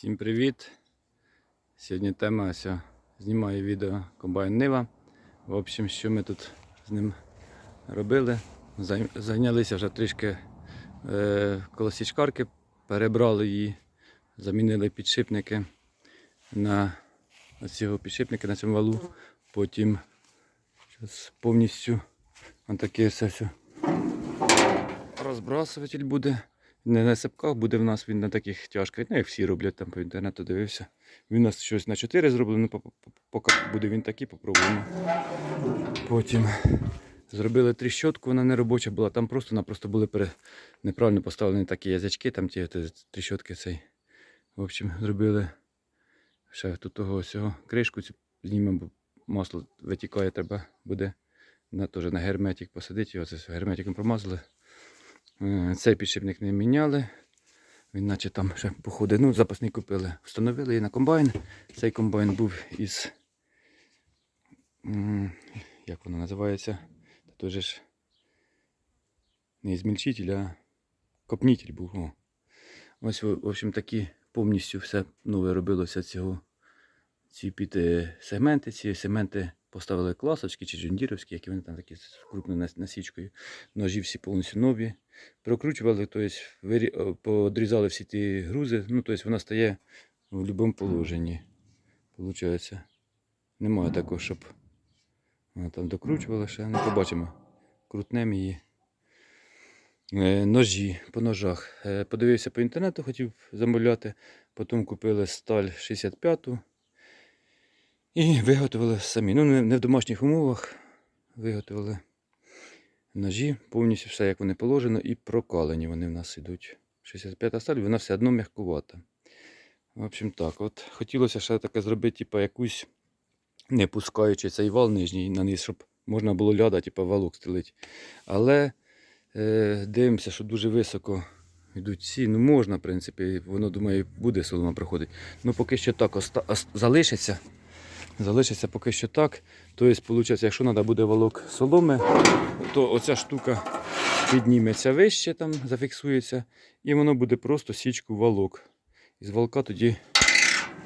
Всім привіт! Сьогодні тема ось знімаю відео комбайн Нива. В общем, що ми тут з ним робили? Зайнялися вже трішки е, колосічкарки, перебрали її, замінили підшипники на цього підшипники на цьому валу. Потім щас повністю все, все розбрасуватель буде. Не на сапках буде в нас, він на таких тяжких, ну як всі роблять там по інтернету дивився. Він у нас щось на 4 зроблено, по- по- по- поки буде він такий, попробуємо. Потім зробили тріщотку, вона не робоча була. Там просто-напросто були пере... неправильно поставлені такі язички, там ті тріщотки цей. В общем, зробили ще тут того всього кришку цю знімемо, бо масло витікає, треба буде на, теж на герметик посадити його, це герметиком промазали. Е, Цей підшипник не міняли. Він наче там ще походить. Ну, запасний купили. Встановили її на комбайн. Цей комбайн був із. Як воно називається? Та ж не змільчитель, а копнітель був. О. Ось, в в общем, такі повністю все нове робилося цього. Ці під е, сегменти, ці сегменти поставили класочки чи джундіровські, які вони там такі з крупною насічкою. Ножі всі повністю нові. Прокручували, тобто подрізали всі ті грузи. Ну, тобто вона стає в будь-якому положенні. Получається. Немає такого, щоб вона там докручувала ще. Не побачимо. Крутнемо її. Е, Ножі по ножах. Е, Подивився по інтернету, хотів замовляти. Потім купили сталь 65-ту. І виготовили самі. Ну, не в домашніх умовах. Виготовили ножі, повністю все, як вони положено, і прокалені вони в нас ідуть. 65 сталь, вона все одно м'якувата. В общем так, от хотілося ще таке зробити, типу, якусь, не пускаючи цей вал нижній на низ, щоб можна було ляда, типу, валок стелити. Але е, дивимося, що дуже високо йдуть ці. Ну можна, в принципі, воно думаю, буде солома проходити. Ну поки що так залишиться. Залишиться поки що так. Тобто, виходить, якщо треба буде валок соломи, то оця штука підніметься вище, там зафіксується, і воно буде просто січку валок. Із валка тоді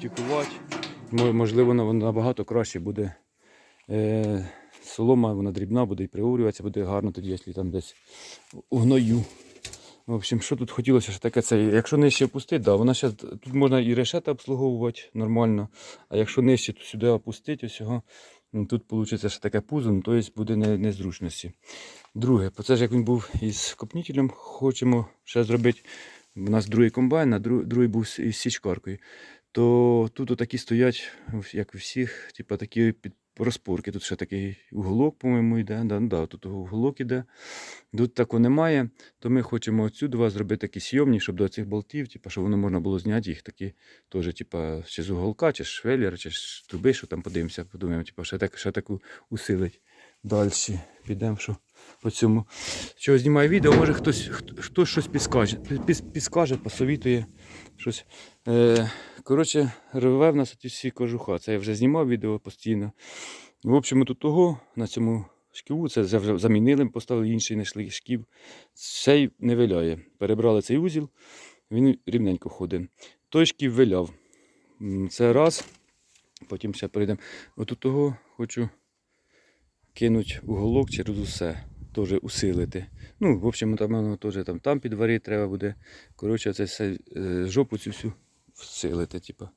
тікувати. Можливо, воно набагато краще буде. Е, солома, вона дрібна буде і приурюватися, буде гарно тоді, якщо там десь у гною. В общем, що тут хотілося ще таке це. Якщо нижче опустити, да, вона ще тут можна і решета обслуговувати нормально. А якщо нижче, то сюди опустити усього. ну, Тут вийде ще таке пузо, ну, тобто буде не, незручності. Друге, це ж як він був із копнітелем, хочемо ще зробити. У нас другий комбайн, а другий був із січкаркою. То тут такі стоять, як у всіх, типу такі під розпорки. Тут ще такий уголок, по-моєму, йде. Да, ну да, тут уголок іде. Тут такого немає, то ми хочемо отсюди зробити такі сйомні, щоб до цих болтів, типу, щоб воно можна було зняти їх такі, теж, типу, чи з уголка, чи з швеллера, чи з труби, що там подивимося, подумаємо, типу, ще, так, ще таку усилить. Далі підемо, що по цьому. Що знімаю відео, може хтось, хтось щось підскаже, підскаже, посовітує щось. Е, коротше, рве в нас ті всі кожуха. Це я вже знімав відео постійно. В общем, тут того на цьому шківу, це замінили, поставили інший знайшли шків. Цей не виляє. Перебрали цей узіл, він рівненько ходить. Той шків виляв. Це раз. Потім ще перейдемо. Отут того хочу кинуть уголок через усе. Теж усилити. Ну, в общем, там воно теж там, там підварити треба буде. Коротше, це все е, жопу цю всю всилити. Типу.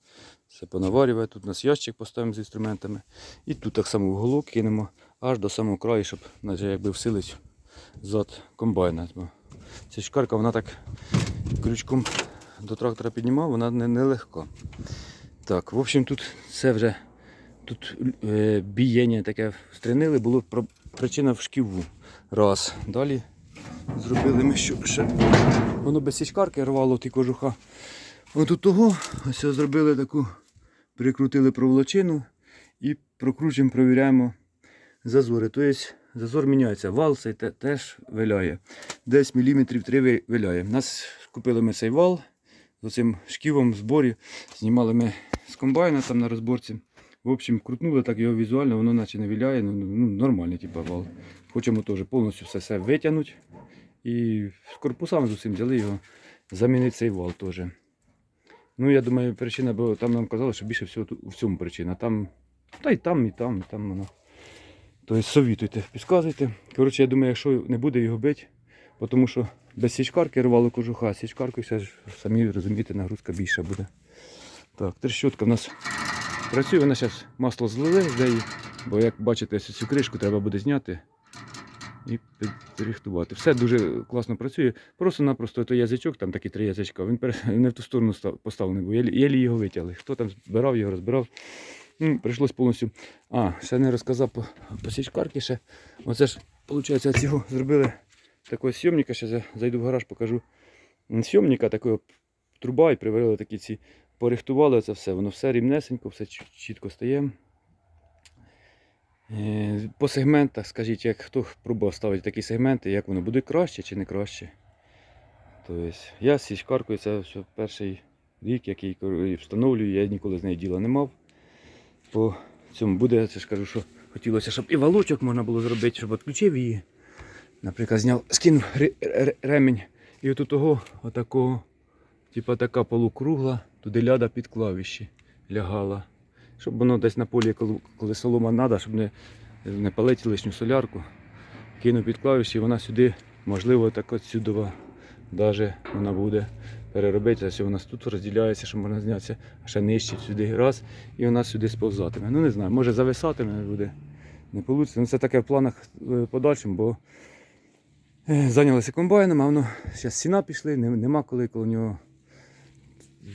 Все понаварювати. Тут у нас ящик поставимо з інструментами. І тут так само уголок кинемо аж до самого краю, щоб якби всилити зад комбайна. Ця шкарка, вона так крючком до трактора піднімав, вона не, не легка. Так, в общем, тут все вже тут е, бієння таке стрінили, було про- причина в шківу. Раз. Далі зробили ми що ще. Воно без січкарки рвало ті кожуха. От того ось зробили таку, прикрутили проволочину і прокручуємо, провіряємо зазори. Тобто зазор міняється. Вал цей теж виляє. Десь міліметрів 3 виляє. У нас купили ми цей вал з цим шківом в зборі. Знімали ми з комбайна там на розборці. В общем, крутнули так його візуально, воно наче не виляє, ну, ну нормальний типу, вал. Хочемо теж повністю все, все витягнути. І з корпусами з усім взяли його, замінити цей вал теж. Ну, я думаю, причина, бо там нам казали, що більше всього в цьому причина. Там, та й там, і там, і там воно. Тобто совітуйте, підказуйте. Коротше, я думаю, якщо не буде його бити, тому що без січкарки рвало кожуха, січкаркою все ж самі розумієте, нагрузка більша буде. Так, трещотка в нас працює, вона зараз масло злили бо як бачите, цю кришку треба буде зняти і підрихтувати. Все дуже класно працює. Просто-напросто той язичок, там такі три язичка, він не в ту сторону став- поставлений, бо єлі, його витягли. Хто там збирав його, розбирав. Ну, прийшлось повністю. А, ще не розказав по, по січкарки ще. Оце ж, виходить, цього зробили такого сйомника, ще за- зайду в гараж, покажу. Сйомника такого труба і приварили такі ці. Порихтували це все, воно все рівнесенько, все чітко стає. Е, По сегментах, скажіть, як хто пробував ставити такі сегменти, як воно буде краще чи не краще. Тобто, я з січкаркою це все перший рік, який встановлюю, я ніколи з нею діла не мав. По цьому буде, я це ж кажу, що хотілося, щоб і валочок можна було зробити, щоб відключив її. Наприклад, зняв, скинув ре- ре- ремінь і отут того, отакого, типа така полукругла, туди ляда під клавіші лягала. Щоб воно десь на полі, коли, солома треба, щоб не, не палити лишню солярку. Кину під клавіші, і вона сюди, можливо, так от даже вона буде переробити. Ось у нас тут розділяється, що можна знятися, ще нижче сюди раз, і вона сюди сповзатиме. Ну не знаю, може зависатиме буде. Не вийде. Ну, це таке в планах е, подальшим, бо е, зайнялися комбайном, а воно зараз сіна пішли, нема коли коло нього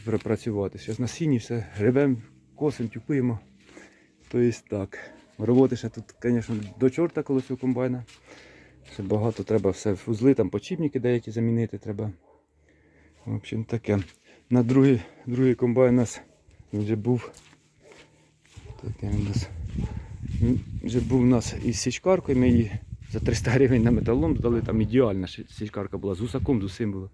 пр- працювати. Зараз на сіні все гребем, косим, тюпимо. Тобто так. Роботи ще тут, звісно, до чорта коло цього комбайна. Ще багато треба все в узли, там почіпники деякі замінити треба. В общем, таке. На другий, другий комбайн у нас вже був. Таке у нас. Вже був у нас із січкаркою. Ми її за 300 гривень на металом здали. Там ідеальна січкарка була з усаком, з усім було.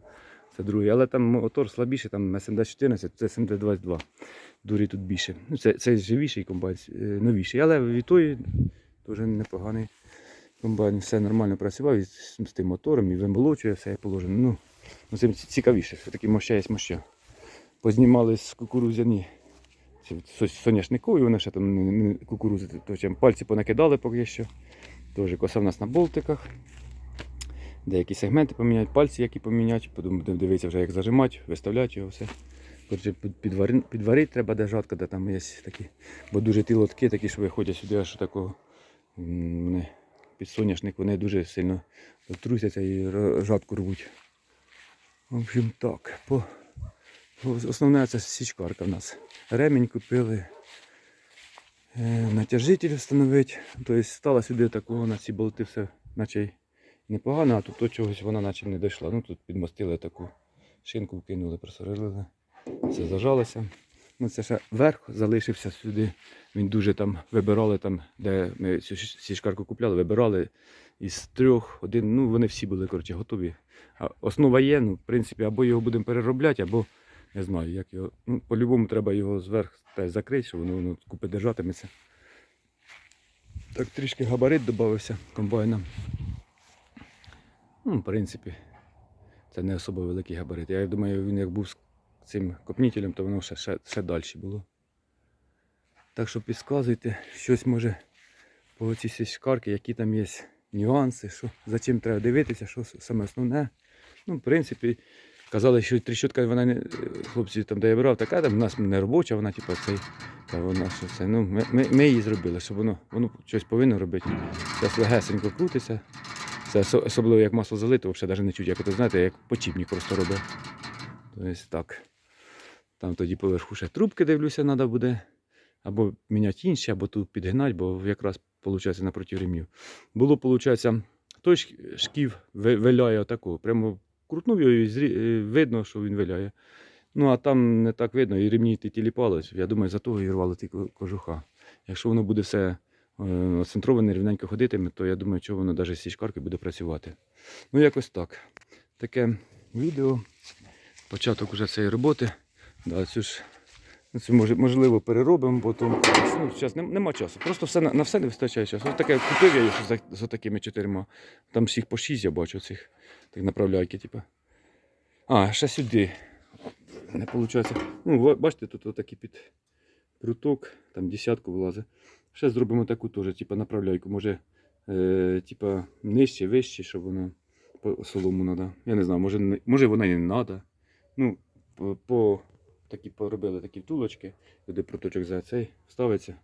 Це другий. Але там мотор слабіший, там СМД-14, це СМД-22. Дурі тут більше. Ну, це, це живіший комбайн, е, новіший. Але від тої теж непоганий комбайн. Все нормально працював і з, тим мотором, і вимолочує, все положено. Ну, ну ці- цікавіше, все-таки моща є моща. Познімали з кукурузяні. Соняшникові, вони ще там не- не- кукурузи, то чим пальці понакидали поки що. Теж коса в нас на болтиках. Деякі сегменти поміняють, пальці які поміняти, будемо дивитися вже як зажимати, виставляти його все. Коротше, під- підварити, підварити треба де жатка, де там є такі. Бо дуже ті лотки такі, що виходять сюди, аж такого. Вони під соняшник, вони дуже сильно трусяться і жатку рвуть. В общем, так. По, основне це січкарка в нас. Ремінь купили. Е, натяжитель встановити. Тобто стала сюди такого на ці болти все наче непогано, а тут до чогось вона наче не дійшла. Ну тут підмостили таку шинку, вкинули, просорили. Все зажалося. Ну, це ще верх залишився сюди. Він дуже там вибирали, там, де ми цю січкарку купляли, вибирали із трьох, один, ну вони всі були коротше, готові. А основа є, ну, в принципі, або його будемо переробляти, або не знаю, як його. Ну, по-любому треба його зверх теж закрити, щоб воно, воно купи держатиметься. Так трішки габарит додався комбайна. Ну, в принципі, це не особо великий габарит. Я думаю, він як був з цим копнітелем, то воно ще, ще, ще далі було. Так що підказуйте, щось може по цій січкарки, які там є нюанси, що, за чим треба дивитися, що саме основне. Ну, в принципі, казали, що тріщотка, вона не, хлопці там, де я брав, така там в нас не робоча, вона типу цей. Та вона що це. Ну, ми, ми, ми її зробили, щоб воно, воно щось повинно робити. Зараз легесенько крутиться. Це особливо як масло залито, взагалі навіть не чуть, як то знаєте, як почіпник просто робить. Тобто так. Там тоді поверху ще трубки дивлюся, треба буде. Або міняти інші, або тут підгнати, бо якраз виходить напроти ремнів. Було, виходить, той шк- шків виляє отако. Прямо крутнув його і е, видно, що він виляє. Ну, а там не так видно, і ремні ті тіліпались. Я думаю, за того і рвали ті кожуха. Якщо воно буде все е, центроване, рівненько ходитиме, то я думаю, що воно навіть з січкарки буде працювати. Ну, якось так. Таке відео. Початок уже цієї роботи. Да, цю ж, це можливо переробимо, бо тому, ну, зараз нем- нема часу. Просто все, на, все не вистачає часу. Ось таке купив я їх за, за такими чотирма. Там всіх по шість я бачу цих так направляйки, типу. А, ще сюди. не виходить. Ну, бачите, тут отакий під пруток, там десятку влазить. Ще зробимо таку теж, типу направляйку. Може, е, типу, нижче, вище, щоб воно по солому треба. Я не знаю, може, може вона і не треба. Ну, по, по такі поробили такі втулочки, туди проточок за цей ставиться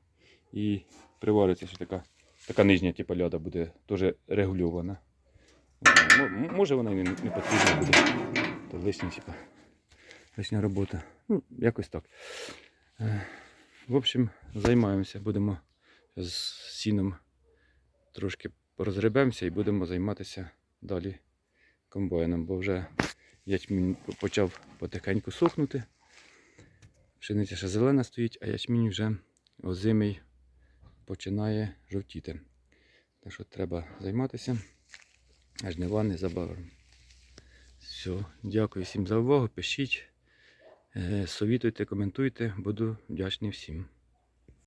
і привариться, що така, така нижня типу, ляда буде теж регульована. Може вона і не, не потрібна буде. То лишня, типу, лишня робота. Ну, якось так. Е, В общем, займаємося, будемо з сіном трошки розгребемося і будемо займатися далі комбайном, бо вже ячмінь почав потихеньку сохнути. Пшениця ще зелена стоїть, а ячмінь вже озимий починає жовтіти. Так що треба займатися. Аж не незабаром. Все, дякую всім за увагу. Пишіть, е, совітуйте, коментуйте. Буду вдячний всім.